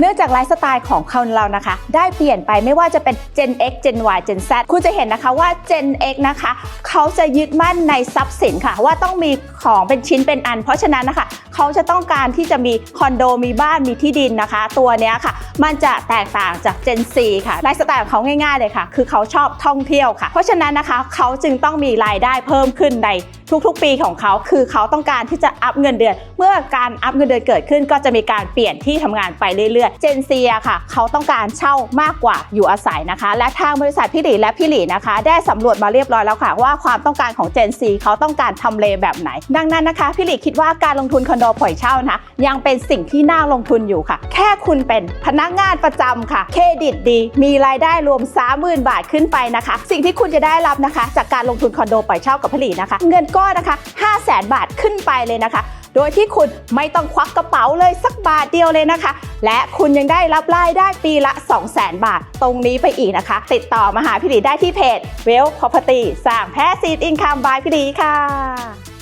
เนื่องจากไลฟ์สไตล์ของคนเรานะคะ ได้เปลี่ยนไปไม่ว่าจะเป็น Gen X Gen Y Gen Z คุณจะเห็นนะคะว่า Gen X นะคะ เขาจะยึดมั่นในทรัพย์สินค่ะ ว่าต้องมีของเป็นชิ้นเป็นอัน เพราะฉะนั้นนะคะเขาจะต้องการที่จะมีคอนโดมีบ้านมีที่ดินนะคะ ตัวเนี้ยค่ะ มันจะแตกต่างจาก Gen Z ค่ะไลฟ์สไตล์ของเขาง่ายๆเลยค่ะ คือเขาชอบท่องเที่ยวค่ะ เพราะฉะนั้นนะคะเขาจึงต้องมีรายได้เพิ่มขึ้นในทุกๆ ปีของเขาคือเขาต้องการที่จะอัพเงินเดือน เมื่อการอัพเงินเดือนเกิดขึ้น ก็จะมีการเปลี่ยนที่ทำงานไปเรื่อยๆ Gen Z อะค่ะ เขาต้องการเช่ามากกว่าอยู่อาศัยนะคะ และทางบริษัทพี่หลีและพี่หลีนะคะ ได้สำรวจมาเรียบร้อยแล้วค่ะ ว่าความต้องการของ Gen Z เขาต้องการทำเลแบบไหน ดังนั้นนะคะพี่หลีคิดว่าการลงทุนคอนโดปล่อยเช่านะคะยังเป็นสิ่งที่น่าลงทุนอยู่ค่ะ แค่คุณเป็นพนักงานประจำค่ะ เครดิตดี มีรายได้รวม 30,000 บาทขึ้นไปนะคะ สิ่งที่คุณจะได้รับนะคะ จากการลงทุนคอนโดปล่อยเช่ากับพี่หลีนะคะ เงินก้อนนะคะ 500,000 บาทขึ้นไปเลยนะคะ โดยที่คุณไม่ต้องควักกระเป๋าเลยสักบาทเดียวเลยนะคะ และคุณยังได้รับรายได้ปีละ 200,000 บาท ตรงนี้ไปอีกนะคะ ติดต่อมาหาพี่ดีได้ที่เพจ Well Property สร้าง Passive Income by พี่ดีค่ะ